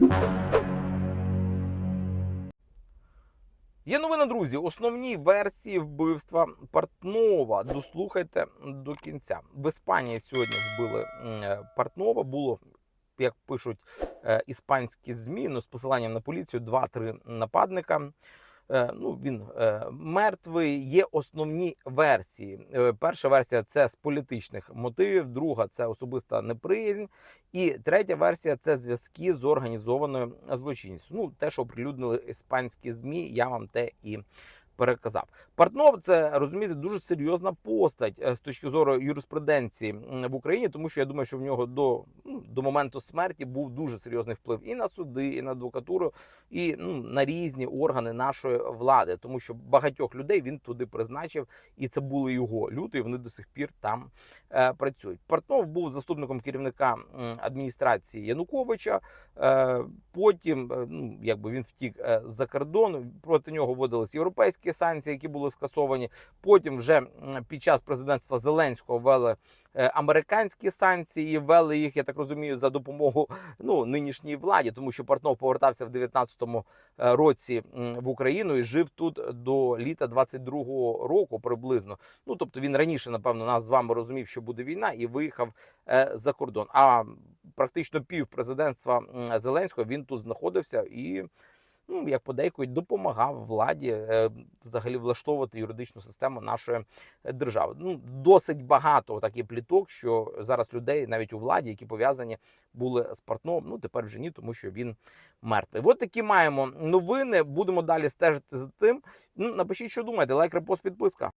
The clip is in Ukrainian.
Є новина, друзі. Основні версії вбивства Портнова. Дослухайте до кінця. В Іспанії сьогодні вбили е, Портнова. Було, як пишуть е, іспанські змі, ну, з посиланням на поліцію, два-три нападника. Е, Ну, він е, мертвий. Є основні версії. Е, Перша версія це з політичних мотивів, друга це особиста неприязнь. І третя версія це зв'язки з організованою злочинністю. Ну, те, що оприлюднили іспанські змі, я вам те і переказав. Портнов це розумієте дуже серйозна постать е, з точки зору юриспруденції в Україні, тому що я думаю, що в нього до, ну, до моменту смерті був дуже серйозний вплив і на суди, і на адвокатуру, і ну, на різні органи нашої влади, тому що багатьох людей він туди призначив, і це були його люди. і Вони до сих пір там е, працюють. Портнов був заступником керівника адміністрації Януковича. Е, потім, е, ну якби він втік е, за кордон. Проти нього вводились європейські санкції, які були скасовані. Потім, вже під час президентства Зеленського ввели е, американські санкції, ввели їх, я так розумію, за допомогу ну нинішній владі, тому що Портнов повертався в 19-му е, році в Україну і жив тут до літа 22-го року приблизно. Ну тобто він раніше, напевно, нас з вами розумів, що буде війна, і виїхав е, за кордон. А практично пів президентства Зеленського він тут знаходився і. Ну, як подейкують, допомагав владі е, взагалі влаштовувати юридичну систему нашої е, держави. Ну досить багато таких пліток, що зараз людей навіть у владі, які пов'язані були з Портновим, ну тепер вже ні, тому що він мертвий. От такі маємо новини. Будемо далі стежити за тим. Ну напишіть, що думаєте. Лайк, репост, підписка.